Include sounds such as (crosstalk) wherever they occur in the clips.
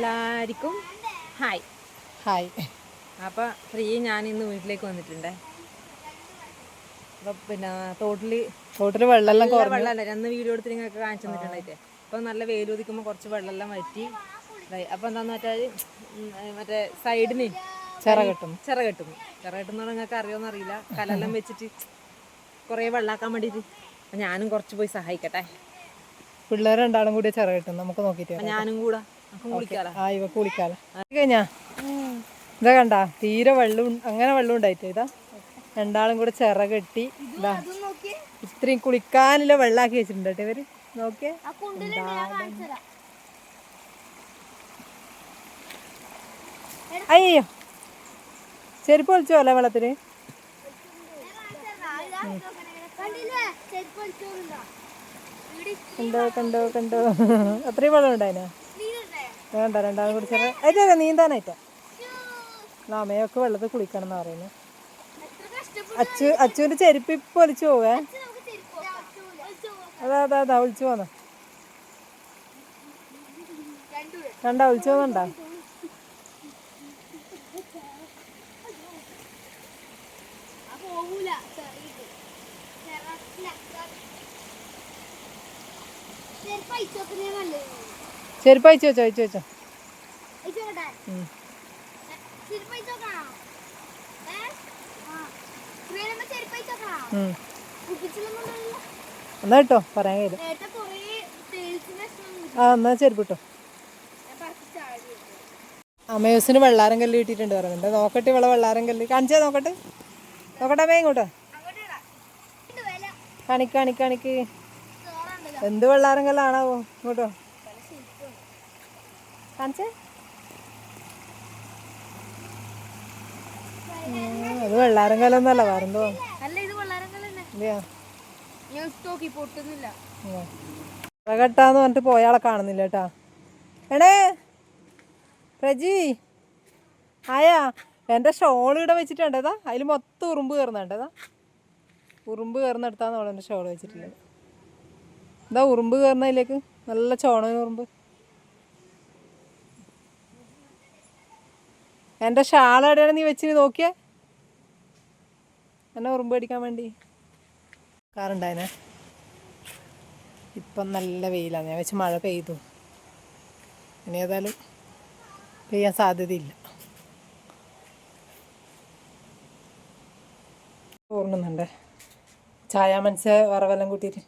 എല്ലാവർക്കും hi. Hi. അപ്പോൾ free ഞാൻ ഇന്ന് വീട്ടിലേക്ക് വന്നിട്ടുണ്ട്. അപ്പോൾ പിന്നെ തോട്ടിൽ തോട്ടിൽ വെള്ളമെല്ലാം വെള്ളമല്ല അന്ന് വീഡിയോ എടുത്ത് നിങ്ങൾക്ക് കാണിച്ചു തന്നിട്ടുണ്ടായിട്ടേ അപ്പോൾ നല്ല വെയിൽ ഒതിക്കുമ്പോൾ കുറച്ച് വെള്ളമെല്ലാം വറ്റി. അപ്പോൾ എന്താണെന്ന് വെച്ചാൽ മറ്റേ സൈഡിന് ചിറ കെട്ടും ചിറ കെട്ടും ചിറ കെട്ടുന്ന നിങ്ങൾക്ക് അറിയോന്ന് അറിയില്ല കലെല്ലാം വെച്ചിട്ട് കുറേ വെള്ളാക്കാൻ വേണ്ടിയിട്ട് ഞാനും കുറച്ച് പോയി സഹായിക്കട്ടെ. പിള്ളേർ രണ്ടാളും കൂടി ചിറ കെട്ടും നമുക്ക് നോക്കിയിട്ട് ഞാനും കൂടെ. കുളിക്കാലോ? കഴിഞ്ഞാ? ഇതാ കണ്ട തീരെ വെള്ളം അങ്ങനെ വെള്ളം ഉണ്ടായിട്ട് ഇതാ? രണ്ടാളും കൂടെ ചിറ കെട്ടി ഇതാ. ഇത്രയും കുളിക്കാനുള്ള വെള്ളാക്കി വെച്ചിട്ടുണ്ട് കേട്ടോ ഇവർ. നോക്കിയേ. അയ്യോ. ചെരുപ്പ് ഒളിച്ചോ അല്ലേ വെള്ളത്തിന് കണ്ടോ കണ്ടോ കണ്ടോ. അത്രയും വെള്ളം ഉണ്ടായിനാ? വേണ്ട രണ്ടാമത് കുടിച്ചത് അതിന്റെ നീന്താനായിട്ട്. അമ്മയൊക്കെ വെള്ളത്തിൽ കുളിക്കണം എന്ന് പറയുന്നു. അച്ചു അച്ചുവിന്റെ ചെരുപ്പ് ഇപ്പൊ ഒലിച്ചു പോവേ. അതാ അതാ അതാ ഒളിച്ചു പോന്ന. രണ്ടാ ഒളിച്ചു പോന്നണ്ടാ? ചെരുപ്പ് അയച്ചു വെച്ചോ. അയച്ചു വെച്ചോ. എന്നാ കേട്ടോ പറയാൻ കഴിയില്ല ആ എന്നാ ചെരുപ്പ് കിട്ടോ അമേസിന് വെള്ളാരം കല്ല് കിട്ടിയിട്ടുണ്ട് പറയുന്നുണ്ട് നോക്കട്ടെ ഇവിടെ വെള്ളാരം കല്ല്? കാണിച്ചാ നോക്കട്ടെ. നോക്കട്ടെ അമ്മ ഇങ്ങോട്ടോ. കാണിക്ക് കാണിക്ക് കാണിക്ക്. എന്ത് വെള്ളാരം കല്ലാണാവോ? ഇങ്ങോട്ടോ. കാണിച്ചേ? അത് വെള്ളാരം കല്ലൊന്നല്ല വേറെന്തോ അല്ല ഇത് ഇല്ലയാ? ഞാൻ നോക്കി പൊട്ടുന്നില്ല. കെട്ടാന്ന് പറഞ്ഞിട്ട് പോയാളെ കാണുന്നില്ല കേട്ടാ. എണേ പ്രജി ആയാ എന്റെ ഷോൾ ഇവിടെ വെച്ചിട്ടുണ്ടേതാ അതിൽ മൊത്തം ഉറുമ്പ് കയറുന്നുണ്ടേതാ ഉറുമ്പ് കയറുന്നെടുത്താന്ന് അവൾ എന്റെ ഷോൾ വെച്ചിട്ടുള്ളത്. ഇതാ ഉറുമ്പ് കയറുന്നതിലേക്ക് നല്ല ചോണ ഉറുമ്പ്. എന്റെ ഷാൾ എവിടെയാണ് നീ വെച്ചിന് നോക്കിയേ? എന്നെ ഉറുമ്പ് അടിക്കാൻ വേണ്ടി. കാറുണ്ടായനെ. ഇപ്പം നല്ല വെയിലാണ് ഞാൻ വെച്ച് മഴ പെയ്തു. ഇനി ഏതായാലും പെയ്യാൻ സാധ്യതയില്ല. ഓർമ്മന്നുണ്ടേ ചായ മനസ്സ വറവെല്ലാം കൂട്ടിയിട്ട്.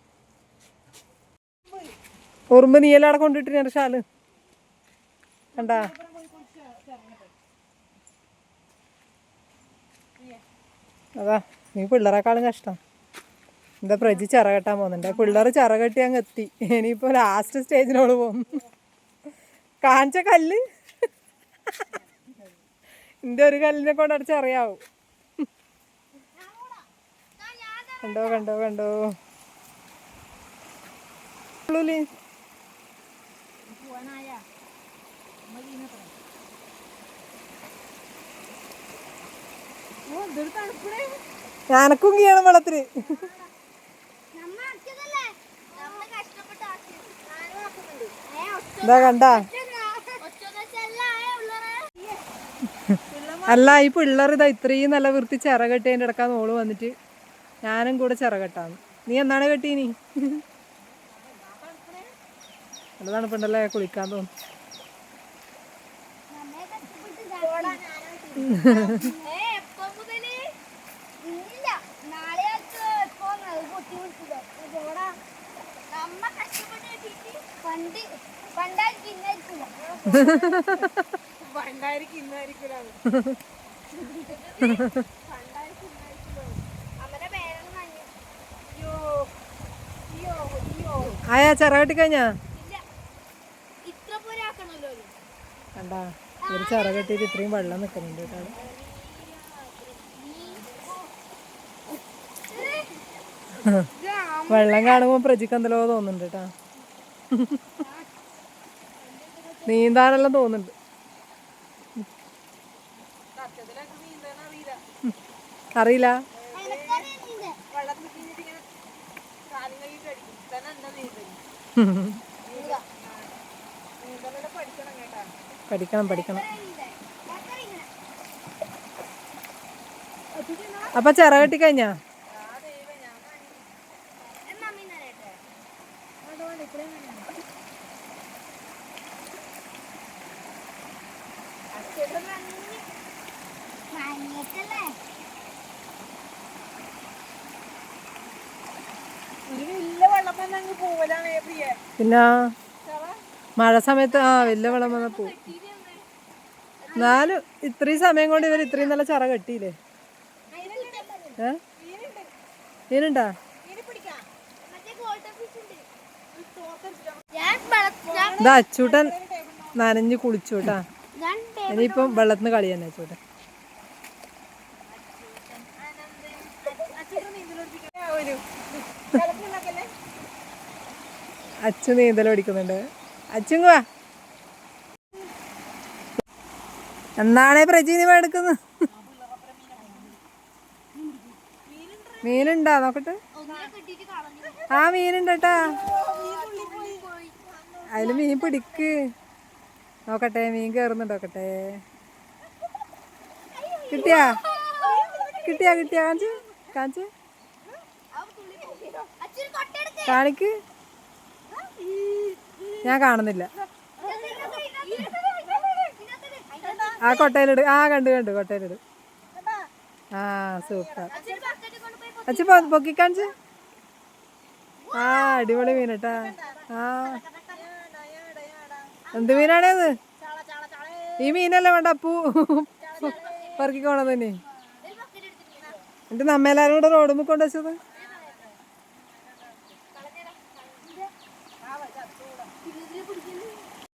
ഉറുമ്പ് നീയെല്ലാം അവിടെ കൊണ്ടിട്ട് ഞാൻ ഷാൽ കണ്ടാ? അതാ നീ പിള്ളേരെക്കാളും കഷ്ടം. എന്താ പ്രജി ചിറ കെട്ടാൻ പോകുന്നുണ്ട്. പിള്ളേർ ചിറ കെട്ടി അങ്ങ് എത്തി. ഇനിയിപ്പോ ലാസ്റ്റ് സ്റ്റേജിനോട് പോകും. കാണിച്ച കല്ല്? എന്റെ ഒരു കല്ലിനെ കൊണ്ട് അടിച്ച് അറിയാവും. കണ്ടോ കണ്ടോ കണ്ടോ. ഏ വെള്ളത്തിന് ഇതാ കണ്ട? അല്ല ഈ പിള്ളേർ ഇതാ ഇത്രയും നല്ല വൃത്തി ചിറ ഇടക്കാന്ന് ഓൾ വന്നിട്ട് ഞാനും കൂടെ ചിറകെട്ടാന്ന് നീ എന്നാണ് കെട്ടീനി? നല്ല തണുപ്പുണ്ടല്ലേ കുളിക്കാൻ തോന്നും പണ്ട് പണ്ടായിരിക്കും ഇന്നായിരിക്കില്ല അമ്മയുടെ പേരൊന്നും നനഞ്ഞു. അയ്യോ അയ്യോ അയ്യോ ആയാ ചിറകട്ടി കഴിഞ്ഞാ. കണ്ടാ ഒരു ചിറ കെട്ടിയിട്ട് ഇത്രയും വെള്ളം നിൽക്കുന്നുണ്ട് കേട്ടോ. അവിടെ. വെള്ളം കാണുമ്പോൾ പ്രജിക്ക് എന്തല്ലോ തോന്നുന്നുണ്ട് കേട്ടാ നീന്താനെല്ലാം തോന്നുന്നുണ്ട് അറിയില്ല. പഠിക്കണം പഠിക്കണം. അപ്പൊ ചിറകട്ടി കഴിഞ്ഞാ എന്നാ മീൻ തരട്ടെ? അച്ഛൻ നനഞ്ഞ്. നനഞ്ഞിട്ടല്ലേ? പിന്നെ മഴ സമയത്ത് ആ വലിയ വെള്ളം വന്ന പോവും എന്നാലും ഇത്രയും സമയം കൊണ്ട് ഇവർ ഇത്രയും നല്ല ചറ കെട്ടിയില്ലേ? ഏ? മീനുണ്ടാ. മറ്റേ ഗോൾഡൻ ഫിഷ് ഉണ്ട്. ഞാൻ വെള്ള- ഞാൻ- ഇതാ അച്ചൂട്ടൻ നനഞ്ഞ് കുളിച്ചു കേട്ടാ. ഞാൻ ഇനിയിപ്പം വെള്ളത്തിന് കളിയന്നെ അച്ചൂട്ടൻ. അച്ചു നീന്തൽ പഠിക്കുന്നുണ്ട്. അച്ഛൻ വാ. എന്നാണേ പ്രജി നീ എടുക്കുന്നത് മീനുണ്ടാ നോക്കട്ടെ. ആ മീനുണ്ട് കേട്ടാ അതിൽ മീൻ പിടിക്ക്. നോക്കട്ടെ മീൻ കയറുന്നുണ്ട് നോക്കട്ടെ. കിട്ടിയാ? കിട്ടിയാ കിട്ടിയാ. കാണിച്ച് കാണിച്ച്. അച്ഛൻ. കാണിക്ക്. ഞാൻ കാണുന്നില്ല. ആ കൊട്ടയിലിട്. ആ കണ്ടു കണ്ടു. കൊട്ടയിലിട്. ആ സൂപ്പർ. അച്ഛൻ പൊക്കിക്കാണിച്ച്. ആ അടിപൊളി മീൻ കേട്ടാ ആ. എന്ത് മീനാണേത് ഈ മീനല്ലേ വേണ്ട അപ്പൂ പറക്കിക്കോണതന്നെ തന്നെ നമ്മ എന്നിട്ട് നമ്മെല്ലാരും കൂടെ റോഡുമ്മ കൊണ്ടുവച്ചത്?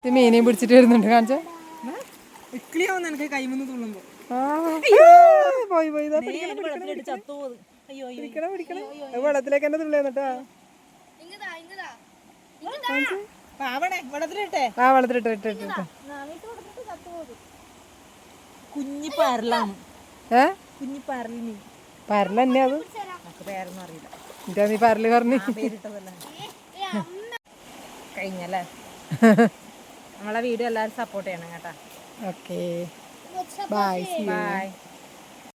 ഈ മീനെയും പിടിച്ചിട്ട് വരുന്നുണ്ട്. കാണിച്ച. ഇക്ലിയാവുന്ന എനിക്ക് കൈമന്ന് തുള്ളുമ്പോ. പോയി പോയി. ഇതാ പിടിക്കണം പിടിക്കണം. വെള്ളത്തിലേക്ക് തന്നെ തുള്ളി എന്നിട്ടാ. ഇങ്ങതാ ഇങ്ങതാ. പാവണേ വെള്ളത്തിലിട്ടെ. ആ വെള്ളത്തിലിട്ട് ഇട്ട് ഇട്ട് ഇട്ട്. കുഞ്ഞി പരലാണ് ഏ? കുഞ്ഞി പരലിന് പരൽ തന്നെ അത്. പേരൊന്നും അറിയില്ല. എന്നിട്ടാ നീ പരൽ പറഞ്ഞു. കഴിഞ്ഞല്ലേ? (laughs) നമ്മളെ വീഡിയോ എല്ലാവരും സപ്പോർട്ട് ചെയ്യണം കേട്ടോ. Okay bye bye